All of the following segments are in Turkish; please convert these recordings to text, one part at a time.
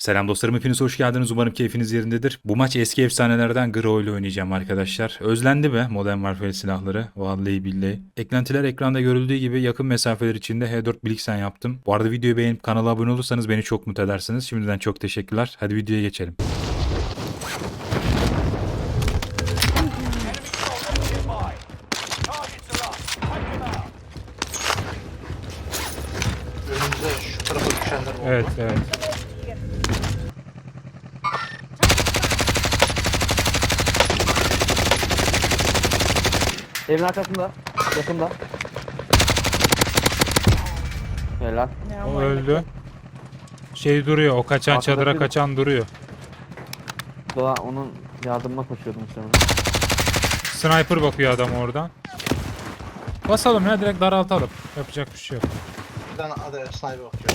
Selam dostlarım hepiniz hoş geldiniz. Umarım keyfiniz yerindedir. Bu maç eski efsanelerden Grau ile oynayacağım arkadaşlar. Özlendi be Modern Warfare silahları. Vallahi billahi. Eklentiler ekranda görüldüğü gibi yakın mesafeler içinde H4 Blixen yaptım. Bu arada videoyu beğenip kanala abone olursanız beni çok mutlu edersiniz. Şimdiden çok teşekkürler. Hadi videoya geçelim. Önümüze şu tarafa düşenler oldu. Evet evet. Evin arkasında. Yakında. Helal. O öldü. Şey duruyor. O kaçan Arkadaki çadıra de- kaçan duruyor. Doğa onun yardımına koşuyordum muhtemelen. Sniper bakıyor adam oradan. Basalım ya direkt daraltalım. Yapacak bir şey yok. Bir tane sniper bakıyor.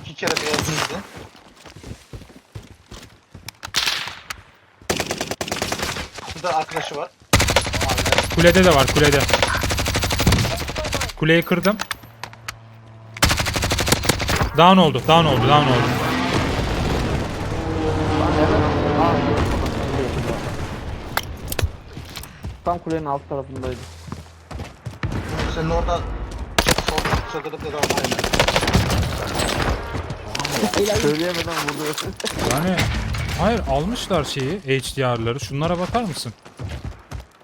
İki kere beyaz indi. Burada arkadaşı var. Kulede de var kulede. Kuleyi kırdım. Down oldu, down oldu, down oldu. Tam kulenin alt tarafındaydı. Senin orada sol çadırda da aynen. Söyleyemeden vurdu. Yani hayır almışlar şeyi HDR'ları. Şunlara bakar mısın?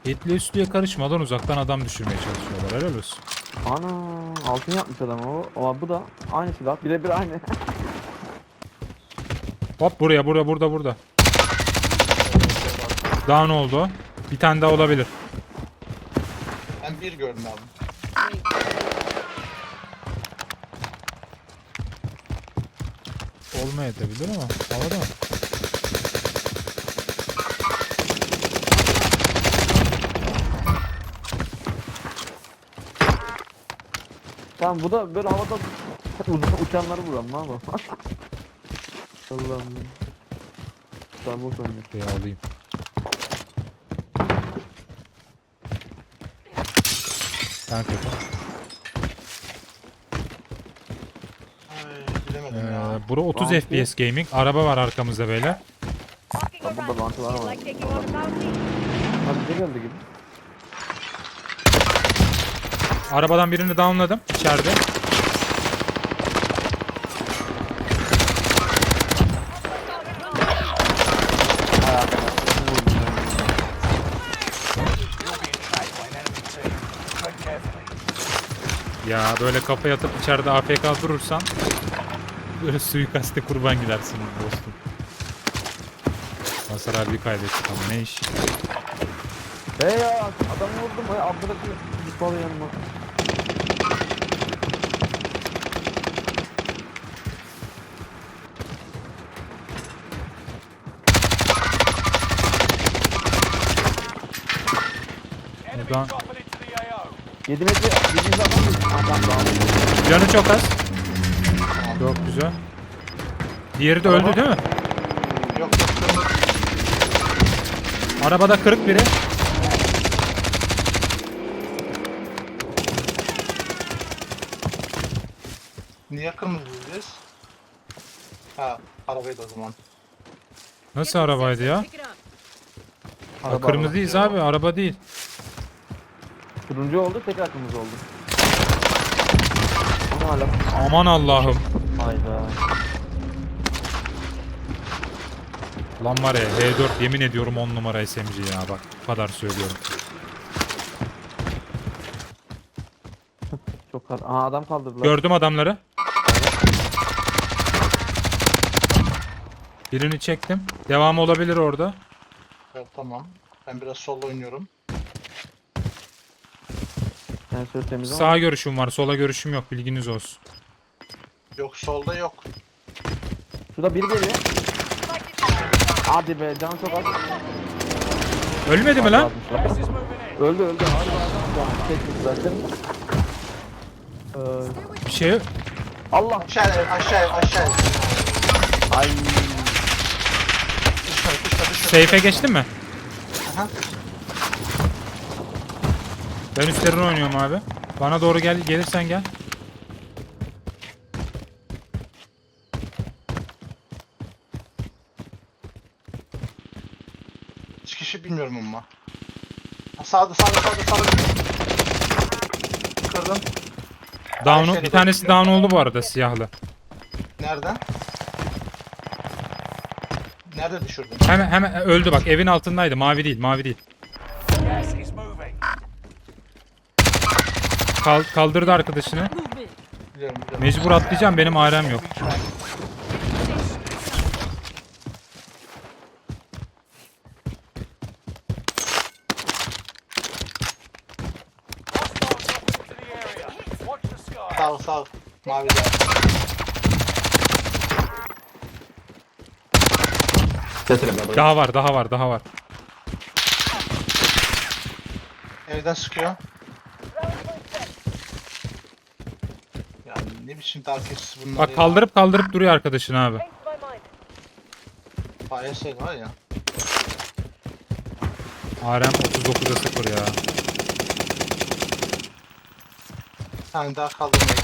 Etli üstlüye karışmadan uzaktan adam düşürmeye çalışıyorlar. Helal olsun. Ana altın yapmış adam o. Ama bu da aynı silah. Birebir aynı. Hop buraya, burada, burada, burada. Down oldu. Bir tane daha olabilir. Ben bir gördüm abi. Olmayabilir ama havada. Tamam bu da böyle havada uçanları vuran ne yapalım? Allah'ım. Tamam o sanıyor. Şey alayım. Ben kötü. Ay, bilemedim ya. Ee, bura 30 Bantı. FPS gaming. Araba var arkamızda beyler. Bak burada bantı var ama. Hadi geldi gibi. Arabadan birini downladım içeride. Ya böyle kafa yatıp içeride AFK durursan böyle suikaste kurban gidersin dostum. Hasar harbi kaybettik ama ne iş. Hey ya adamı vurdum. Hay Abdülhakim zıpladı yanıma. 7 metre 700 adam mı? Adam da aldı. canı çok az. Çok güzel. Diğeri de öldü değil mi? Yok yok kırmızı. Arabada kırık biri. Niye kırmızıyız? Ha arabaydı o zaman. Nasıl arabaydı ya? Araba, Kırmızıyız abi araba değil. Turuncu oldu tekrar kırmızı oldu. Ama hala. Aman Allah'ım. Hayda. Lan var ya H4 yemin ediyorum 10 numara SMG ya bak bu kadar söylüyorum. Çok kar. Aha adam kaldırdılar. Gördüm adamları. Birini çektim. Devam olabilir orada. Evet tamam. Ben biraz solo oynuyorum. Temiz ama. Sağ görüşüm var, sola görüşüm yok. Bilginiz olsun. Yok solda yok. Şurada biri geliyor. Hadi be can çok az. Ölmedi mi lan? öldü öldü. Hadi zaten. Ee, Bir şey Allah. Aşağı aşağı aşağı. Ay. Dışarı dışarı dışarı. Seyfe geçtin mi? Aha. Ben üstlerine oynuyorum abi. Bana doğru gel. Gelirsen gel. Çıkışı bilmiyorum ama. Sağda sağda sağda sağda. Kırdım. Down, bir tanesi down oldu bu arada siyahlı. Nereden? Nerede düşürdün? Hemen hemen öldü bak evin altındaydı mavi değil mavi değil. Kal- kaldırdı arkadaşını. Movement. Biliyorum biliyorum. Mecbur atlayacağım benim arem yok. Sağ ol sağ ol. Mavide. Daha var, daha var, daha var. Evden sıkıyor. Ya ne biçim darkest bunlar Bak ya. kaldırıp kaldırıp duruyor arkadaşın abi. Paylaşsaydı var ya. Arem 39'a 0 ya. Bir tane daha kaldırmaya.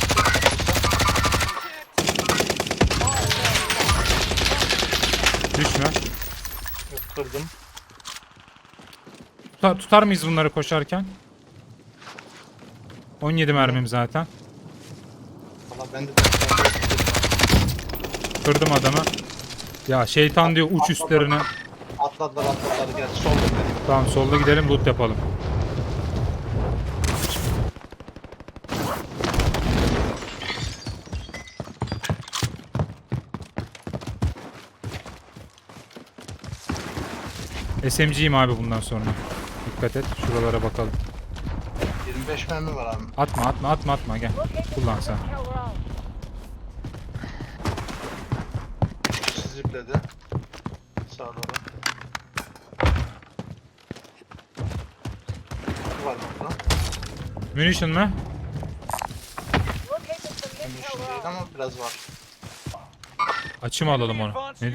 Düşme. Yok kırdım. Tutar, tutar mıyız bunları koşarken? 17 mermim zaten. Valla ben de Kırdım adamı. Ya şeytan diyor uç üstlerine. atladılar atladılar gel solda gidelim. Tamam solda gidelim loot yapalım. SMG'yim abi bundan sonra. Dikkat et şuralara bakalım. 25 mermi var abi. Atma atma atma atma gel. Kullan sen. zipledi. Sağa doğru. Var burada. Munition mı? Ama biraz var. Açı mı alalım onu? Ne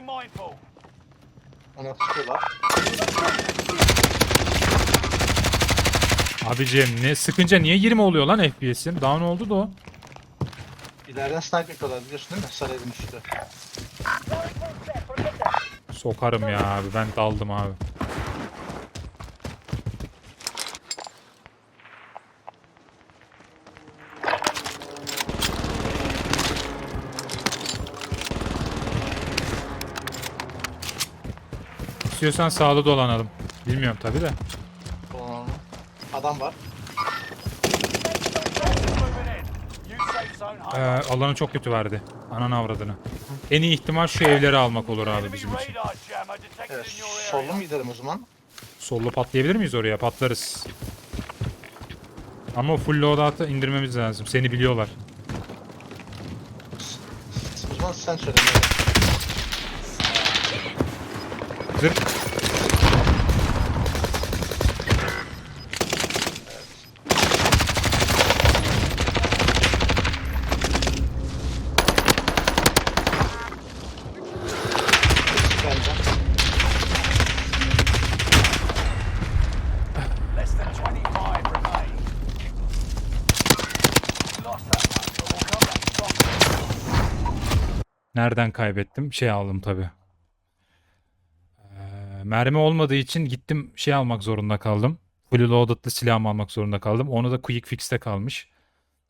mindful. Ona tutuyorlar. Abicim ne sıkınca niye 20 oluyor lan FPS'im? Down oldu da o. İleriden sniper yapıyorlar biliyorsun değil mi? Sarayın üstü. Sokarım ya abi ben daldım abi. İstiyorsan sağlı dolanalım. Bilmiyorum tabi de. Oo. Adam var. Ee, alanı çok kötü verdi. Ananı avradını. En iyi ihtimal şu evleri almak olur abi bizim için. Evet, sollu mu gidelim o zaman? Sollu patlayabilir miyiz oraya? Patlarız. Ama full loadout'ı indirmemiz lazım. Seni biliyorlar. O zaman sen söyle. Zırh. Nereden kaybettim? Şey aldım tabi. mermi olmadığı için gittim şey almak zorunda kaldım. Fully loaded'lı silahımı almak zorunda kaldım. Onu da quick fix'te kalmış.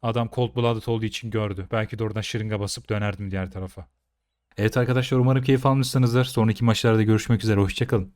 Adam cold blooded olduğu için gördü. Belki de oradan şırınga basıp dönerdim diğer tarafa. Evet arkadaşlar umarım keyif almışsınızdır. Sonraki maçlarda görüşmek üzere. Hoşçakalın.